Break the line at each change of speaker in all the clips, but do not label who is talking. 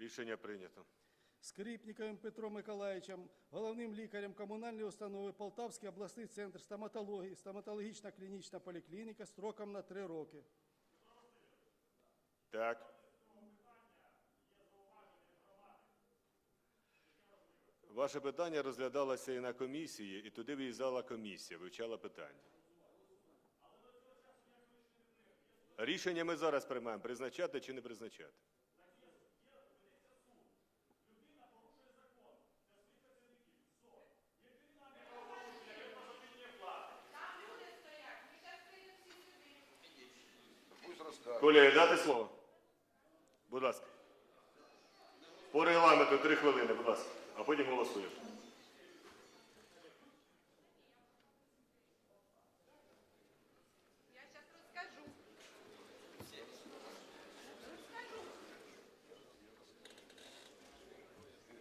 Рішення прийнято.
Скрипниковим Петром Миколаївичем, головним лікарем комунальної установи Полтавський обласний центр стоматології, стоматологічна клінічна поліклініка строком на три роки.
Так. Ваше питання розглядалося і на комісії, і туди виїжджала комісія, вивчала питання. Рішення ми зараз приймаємо, призначати чи не призначати. Колеги, дати слово. Будь ласка. По регламенту три хвилини, будь ласка. А потім голосуємо.
Я.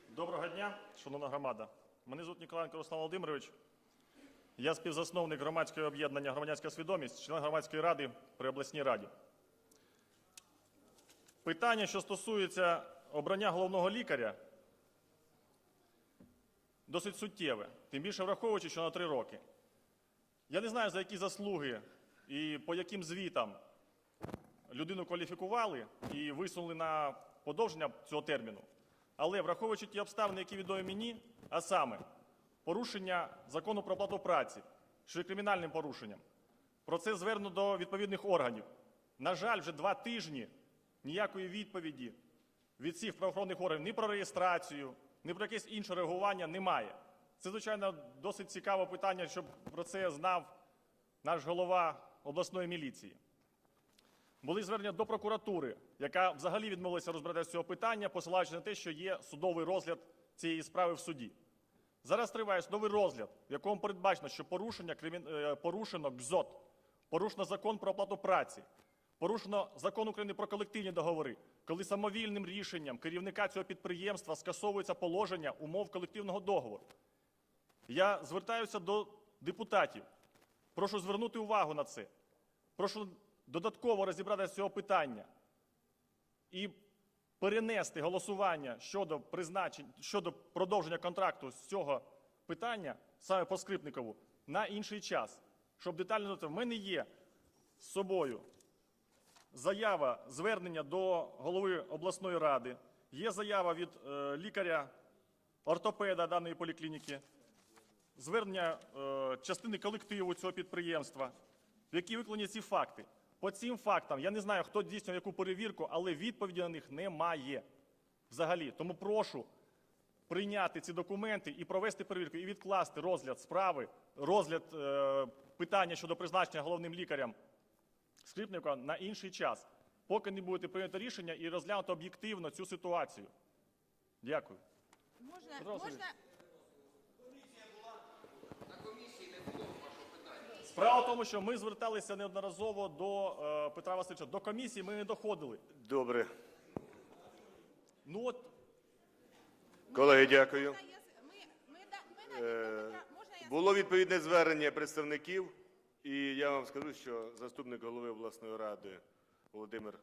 Доброго дня, шановна громада. Мене звуть Ніколаєнко Руслан Володимирович. Я співзасновник громадського об'єднання Громадська свідомість, член громадської ради при обласній раді. Питання, що стосується обрання головного лікаря, досить суттєве, тим більше враховуючи, що на три роки. Я не знаю, за які заслуги і по яким звітам людину кваліфікували і висунули на подовження цього терміну. Але враховуючи ті обставини, які відомі мені, а саме порушення закону про оплату праці, що є кримінальним порушенням, про це звернено до відповідних органів. На жаль, вже два тижні ніякої відповіді від всіх правоохоронних органів ні про реєстрацію, ні про якесь інше реагування немає. Це, звичайно, досить цікаве питання, щоб про це знав наш голова обласної міліції. Були звернення до прокуратури, яка взагалі відмовилася розбиратися з цього питання, посилаючи на те, що є судовий розгляд цієї справи в суді. Зараз триває судовий розгляд, в якому передбачено, що порушення, е, порушено КЗОТ, порушено закон про оплату праці, порушено закон України про колективні договори, коли самовільним рішенням керівника цього підприємства скасовується положення умов колективного договору. Я звертаюся до депутатів. Прошу звернути увагу на це. Прошу додатково розібратися з цього питання і перенести голосування щодо призначень щодо продовження контракту з цього питання, саме по Скрипникову, на інший час, щоб детально в мене є з собою заява звернення до голови обласної ради, є заява від е, лікаря ортопеда даної поліклініки, звернення е, частини колективу цього підприємства, в якій викладені ці факти. По цим фактам я не знаю, хто здійснює яку перевірку, але відповіді на них немає взагалі. Тому прошу прийняти ці документи і провести перевірку, і відкласти розгляд справи, розгляд е, питання щодо призначення головним лікарем Скрипника на інший час, поки не буде прийнято рішення і розглянути об'єктивно цю ситуацію. Дякую.
Можна, можна,
Справа в тому, що ми зверталися неодноразово до е, Петра Васильовича. До комісії ми не доходили.
Добре.
Ну от
Колеги, дякую.
можна я с- ми, ми, да- ми навіть
Е,
до Петра- можна я
Було відповідне звернення представників, і я вам скажу, що заступник голови обласної ради Володимир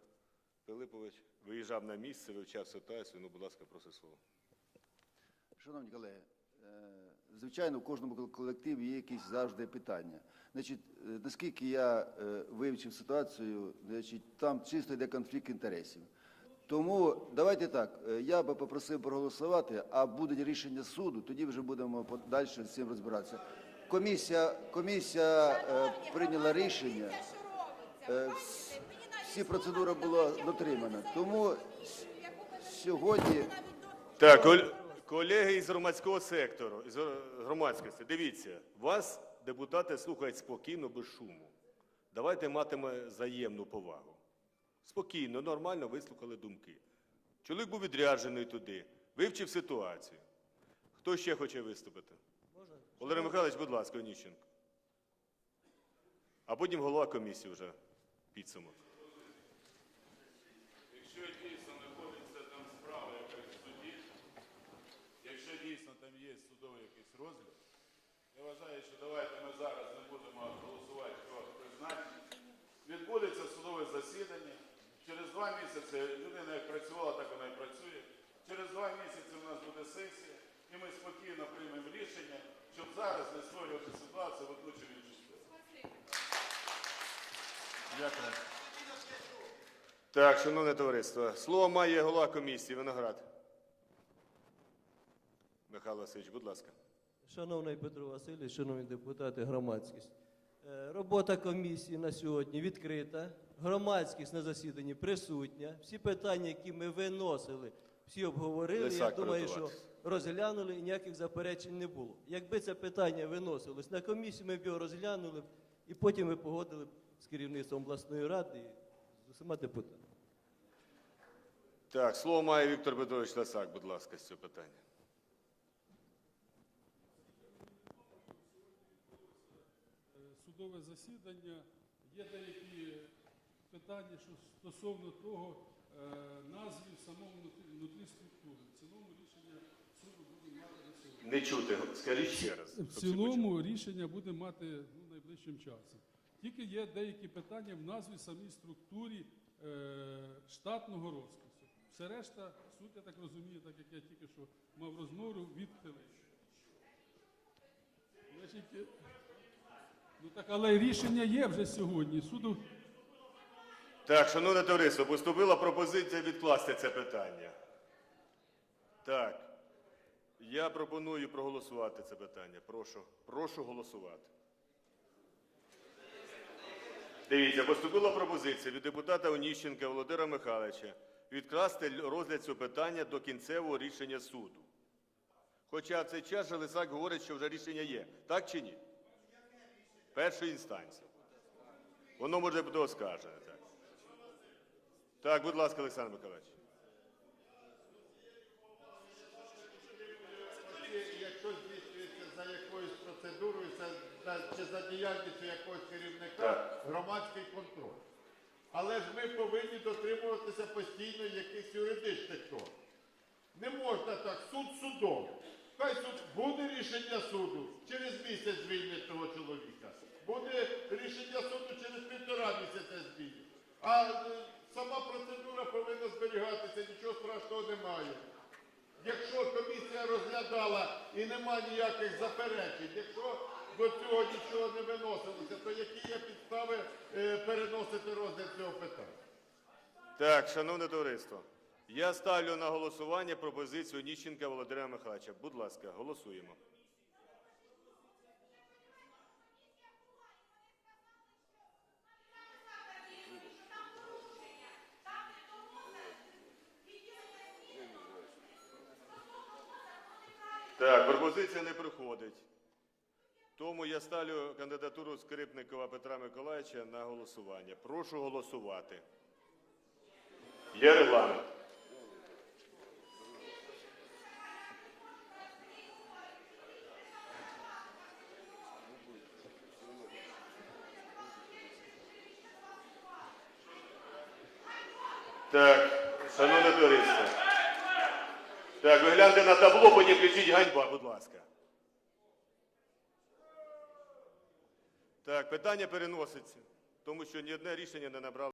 Пилипович виїжджав на місце, вивчав ситуацію. Ну, будь ласка, проси слово.
Шановні колеги, е, звичайно, в кожному колективі є якісь завжди питання. Значить, е, наскільки я е, вивчив ситуацію, значить, там чисто йде конфлікт інтересів. Тому давайте так, я би попросив проголосувати, а буде рішення суду, тоді вже будемо далі з цим розбиратися. Комісія, комісія е,
Шановні,
прийняла рішення. Е, вс- всі
не
була дотримана. Тому сьогодні-
Так, кол- колеги із громадського сектору, із гр- громадськості, дивіться, вас депутати слухають спокійно, без шуму. Давайте матиме взаємну повагу. Спокійно, нормально вислухали думки. Чоловік був відряджений туди, вивчив ситуацію. Хто ще хоче виступити? Валерій Михайлович, будь ласка, Оніщенко. А потім голова комісії вже підсумок.
Якщо дійсно знаходиться там справа якась в суді, якщо дійсно там є судовий якийсь розгляд, я вважаю, що давайте ми зараз не будемо голосувати про призначення. Відбудеться судове засідання. Через два місяці людина як працювала, так вона і працює. Через два місяці у нас буде сесія, і ми спокійно приймемо рішення, щоб зараз не створювати ситуацію в одну чи в іншу сторону.
Дякую.
Так, шановне товариство, слово має голова комісії Виноград. Михайло Васильович, будь ласка.
Шановний Петро Васильович, шановні депутати, громадськість. Е, Робота комісії на сьогодні відкрита, громадськість на засіданні присутня. Всі питання, які ми виносили, всі обговорили. Я думаю, що. Розглянули і ніяких заперечень не було. Якби це питання виносилось на комісію, ми б його розглянули б і потім ми погодили б з керівництвом обласної ради і з усіма депутатами.
Так, слово має Віктор Петрович Лисак, будь ласка, з цього питання.
судове засідання. Є деякі питання, що стосовно того е, назви в самому внутрі, внутрі структури. В цілому рішення
Не чути, скажіть ще раз.
В цілому рішення буде мати ну, найближчим часом. Тільки є деякі питання в назві самій структурі е, штатного розпису. Все решта, суд, я так розумію, так як я тільки що мав розмову, відхилив. Значить, е, ну так, але рішення є вже сьогодні. Суду
Так, шановне товариство, поступила пропозиція відкласти це питання. Так. Я пропоную проголосувати це питання. Прошу. Прошу голосувати. Дивіться, поступила пропозиція від депутата Оніщенка Володимира Михайловича відкласти розгляд цього питання до кінцевого рішення суду. Хоча цей час же Лисак говорить, що вже рішення є. Так чи ні? Першої інстанції. Воно може бути оскаржене. Так, так будь ласка, Олександр Миколаївич.
Якщо здійснюється за якоюсь процедурою це за- чи за діяльністю якогось керівника, громадський контроль. Але ж ми повинні дотримуватися постійно якихось юридичних норм. Не можна так, суд судом. Хай суд буде рішення суду, через місяць звільнять того чоловіка. Буде рішення суду через півтора місяця звільнять. А е, сама процедура повинна зберігатися, нічого страшного немає. Якщо комісія розглядала і нема ніяких заперечень, якщо до цього нічого не виносилося, то які є підстави е, переносити розгляд цього питання?
Так, шановне товариство, я ставлю на голосування пропозицію Ніщенка Володимира Михайловича. Будь ласка, голосуємо. Так, пропозиція не приходить. Тому я ставлю кандидатуру Скрипникова Петра Миколаївича на голосування. Прошу голосувати. Є регламент. Так, шановне товариство. Так, ви гляньте на табло, потім включіть ганьба, будь ласка. Так, питання переноситься, тому що ні одне рішення не набрало.